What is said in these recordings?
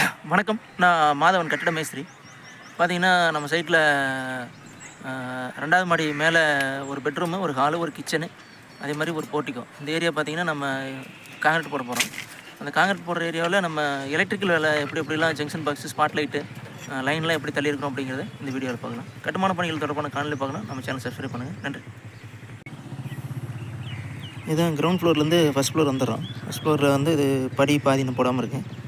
வணக்கம். நான் மாதவன் கட்டிட மேஸ்திரி. பார்த்தீங்கன்னா நம்ம சைட்டில் ரெண்டாவது மாடி மேலே ஒரு பெட்ரூமு ஒரு ஹாலு ஒரு கிச்சனு அதே மாதிரி ஒரு போர்ட்டிக்கோ இந்த ஏரியா பார்த்தீங்கன்னா நம்ம காங்கிரீட் போட போகிறோம் அந்த காங்கிரீட் போடுற ஏரியாவில் நம்ம எலக்ட்ரிக்கல் வேலை எப்படி எப்படிலாம் ஜங்ஷன் பாக்ஸ் ஸ்பாட் லைட்டு லைன்லாம் எப்படி தள்ளியிருக்கிறோம் அப்படிங்கிறத இந்த வீடியோவில் பார்க்கலாம். கட்டுமான பணிகள் தொடர்பான காணொலி பார்க்கலாம். நம்ம சேனல் சப்ஸ்கிரைப் பண்ணுங்கள் நன்றி. இதுதான் கிரவுண்ட் ஃப்ளோர்லேருந்து ஃபஸ்ட் ஃப்ளோர் வந்துடுறோம். ஃபஸ்ட் ஃப்ளோரில் வந்து இது படி பாதின்னு போடாமல் இருக்குது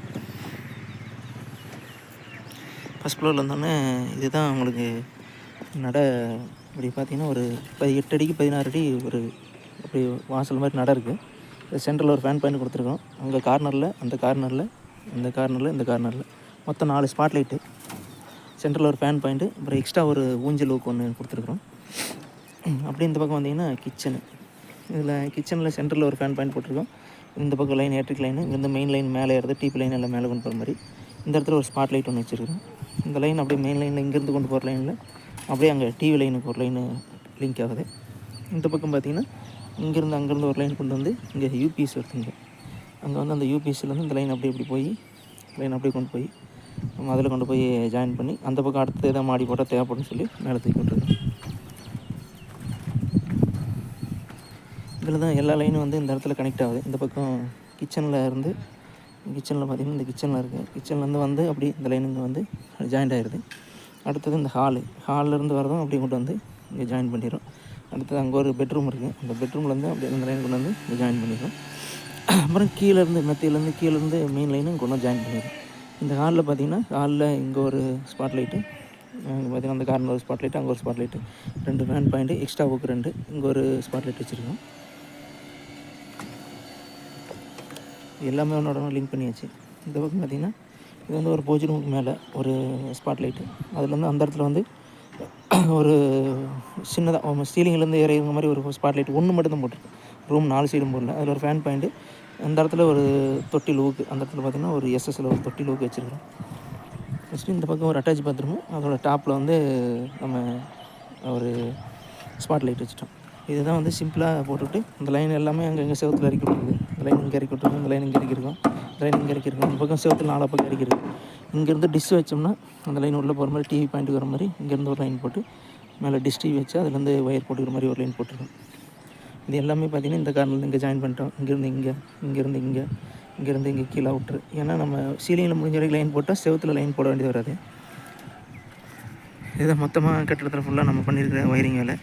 ஃபஸ்ட் ஃப்ளோரில் இருந்தோன்னே இதுதான் உங்களுக்கு நட இப்படி பார்த்தீங்கன்னா ஒரு பதி எட்டு அடிக்கு பதினாறு அடி ஒரு அப்படி வாசல் மாதிரி நட இருக்குது சென்டரில் ஒரு ஃபேன் பாயிண்ட் கொடுத்துருக்கோம். அங்கே கார்னரில் அந்த கார்னரில் இந்த கார்னரில் இந்த கார்னரில் மொத்தம் நாலு ஸ்பாட் லைட்டு சென்டரில் ஒரு ஃபேன் பாயிண்ட்டு அப்புறம் எக்ஸ்ட்ரா ஒரு ஊஞ்சல் ஊக்கு ஒன்று கொடுத்துருக்குறோம். அப்படியே இந்த பக்கம் வந்தீங்கன்னா கிச்சனு இதில் கிச்சனில் சென்டரில் ஒரு ஃபேன் பாயிண்ட் போட்டிருக்கோம். இந்த பக்கம் லைன் எலக்ட்ரிக் லைனு இந்த மெயின் லைன் மேலே ஏறது டிபி லைன் எல்லாம் மேலே கொண்டு போகிற மாதிரி. இந்த இடத்துல ஒரு ஸ்பாட் லைட் ஒன்று வச்சுருக்கோம் இந்த லைன் அப்படியே மெயின் லைனில் இங்கேருந்து கொண்டு போகிற லைனில் அப்படியே அங்கே டிவி லைனுக்கு ஒரு லைனு லிங்க் ஆகுது. இந்த பக்கம் பார்த்தீங்கன்னா இங்கேருந்து அங்கேருந்து ஒரு லைன் கொண்டு வந்து இங்கே யூபிஎஸ் வருதுங்க அங்கே வந்து அந்த யூபிஎஸ்சிலேருந்து இந்த லைன் அப்படியே இப்படி போய் லைன் அப்படியே கொண்டு போய் நம்ம அதில் கொண்டு போய் ஜாயின் பண்ணி அந்த பக்கம் அடுத்து எதாவது மாடி போட்டால் தேவைப்படும்னு சொல்லி மேலே தூக்கி விட்டுருக்கோம் இதில் தான் எல்லா லைனும் வந்து இந்த இடத்துல கனெக்ட் ஆகுது. இந்த பக்கம் கிச்சனில் இருந்து கிச்சனில் பார்த்தீங்கன்னா இந்த கிச்சனில் இருக்குது கிச்சன்லேருந்து வந்து அப்படி இந்த லைனுங்க வந்து ஜாயிண்ட் ஆகிடுது அடுத்தது இந்த ஹாலு ஹால்லேருந்து வரதும் அப்படியே கொண்டு வந்து இங்கே ஜாயின் பண்ணிடும் அடுத்தது அங்கே ஒரு பெட்ரூம் இருக்குது அந்த பெட்ரூம்லேருந்து அப்படியே அந்த லைன் கொண்டு வந்து இங்கே ஜாயின் பண்ணிடும் அப்புறம் கீழேருந்து மெத்தையிலேருந்து கீழேருந்து மெயின் லைனும் கொண்டு வந்து ஜாயின் பண்ணிடும் இந்த ஹாலில் பார்த்தீங்கன்னா ஹாலில் இங்கே ஒரு ஸ்பாட் லைட்டு அங்கே பார்த்தீங்கன்னா அந்த கார்னர் ஒரு ஸ்பாட் லைட்டு அங்கே ஒரு ஸ்பாட் லைட்டு ரெண்டு ஃபேன் பாயிண்ட்டு எக்ஸ்ட்ரா ஊக்கு ரெண்டு. இங்கே ஒரு ஸ்பாட் லைட் வச்சுருக்கோம். எல்லாமே ஒன்றோட லிங்க் பண்ணியாச்சு. இந்த பக்கம் பார்த்தீங்கன்னா இது வந்து ஒரு பூஜை ரூமுக்கு மேலே ஒரு ஸ்பாட் லைட்டு அதுலேருந்து அந்த இடத்துல வந்து ஒரு சின்னதாக சீலிங்லேருந்து இறங்குற மாதிரி ஒரு ஸ்பாட் லைட் ஒன்று மட்டும் தான் போட்டிருக்கு. ரூம் நாலு சைடும் போடல. அதில் ஒரு ஃபேன் பாயிண்ட்டு அந்த இடத்துல ஒரு தொட்டி லூக்கு அந்த இடத்துல பார்த்திங்கன்னா ஒரு எஸ்எஸ்ல ஒரு தொட்டி லூக்கு வச்சுருக்கோம் ஃபஸ்ட்டு இந்த பக்கம் ஒரு அட்டாச் பாத்ரூமு அதோட டாப்பில் வந்து நம்ம ஒரு ஸ்பாட் லைட் வச்சுட்டோம் இதுதான் வந்து சிம்பிளாக போட்டுவிட்டு இந்த லைன் எல்லாமே அங்கங்கே செவத்தில் இறக்கி விட்டுருக்கு லைன் இங்கே இறக்கி விட்டுருக்கோம் இந்த லைன் இங்கே இறக்கிருக்கோம் இந்த லைன் இங்கே இறக்கிருக்கோம் இந்த பக்கம் செவத்தில் நாலா பக்கம் இறக்கிருக்கு இங்கேருந்து டிஷ் வச்சோம்னா அந்த லைன் உள்ளே போகிற மாதிரி டிவி பாயிண்ட் வர மாதிரி இங்கேருந்து ஒரு லைன் போட்டு மேலே டிஷ் டிவி வச்சு அதுலேருந்து ஒயர் போட்டுக்கிற மாதிரி ஒரு லைன் போட்டிருக்கோம். இது எல்லாமே பார்த்திங்கன்னா இந்த கார்னரில் இங்கே ஜாயின் பண்ணிட்டோம். இங்கேருந்து இங்கே இங்கேருந்து இங்கே இங்கேருந்து இங்கே கீழே விட்டுரு ஏன்னா நம்ம சீலிங்கில் முடிஞ்ச வரைக்கும் லைன் போட்டால் செவத்தில் லைன் போட வேண்டியது வராது. இதை மொத்தமாக கட்டிடத்தில் ஃபுல்லாக நம்ம பண்ணியிருக்கிற ஒயரிங் வேலை.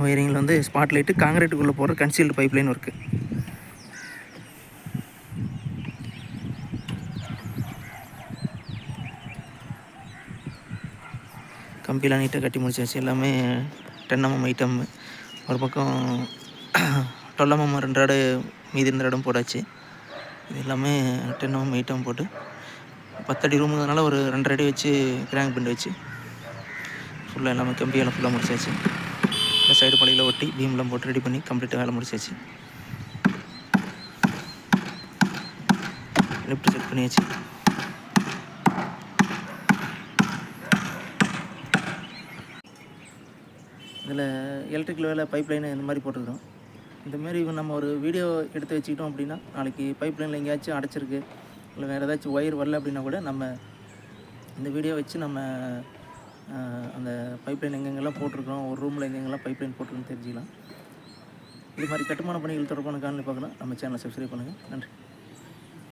ஒயரிங்கில் வந்து ஸ்பாட் லைட்டு காங்கிரீட்டுக்குள்ளே போகிற கன்சீல்டு பைப் லைன் ஒர்க்கு கம்பிலாம் நீட்டாக கட்டி முடிச்சாச்சு. எல்லாமே டென் எம்எம் ஐட்டம் ஒரு பக்கம் டுவெல் எம்எம் mm ரெண்டு ஆடு மீதி இருந்த இடம் போடாச்சு இது எல்லாமே டென் எம்எம் ஐட்டம் போட்டு பத்தடி ரூமுங்கிறதுனால ஒரு ரெண்டரை அடி வச்சு கிராங்க் பிண்டு வச்சு ஃபுல்லாக எல்லாமே கம்பியெல்லாம் ஃபுல்லாக முடிச்சாச்சு. இந்த சைடு பள்ளியில் ஒட்டி பீம்லாம் போட்டு ரெடி பண்ணி கம்ப்ளீட்டாக வேலை முடிச்சாச்சு. லிஃப்ட் செட் பண்ணியாச்சு. இதில் எலக்ட்ரிக்கல் வேலை பைப் லைனு இந்த மாதிரி போட்டுக்கிறோம். இந்தமாரி நம்ம ஒரு வீடியோ எடுத்து வச்சுக்கிட்டோம் அப்படின்னா நாளைக்கு பைப் லைனில் எங்கேயாச்சும் அடைச்சிருக்கு இல்லை வேறு ஏதாச்சும் ஒயர் வரல அப்படின்னா கூட நம்ம இந்த வீடியோ வச்சு நம்ம அந்த பைப் லைன் எங்கெங்கெல்லாம் போட்டிருக்கோம் ஒரு ரூமில் எங்கெங்கெல்லாம் பைப்லைன் போட்டிருக்கோன்னு தெரிஞ்சுக்கலாம். இது மாதிரி கட்டுமான பணிகள் தொடர்பான காரணம் பார்க்கலாம் நம்ம சேனலை சப்ஸ்கிரைப் பண்ணுங்கள் நன்றி.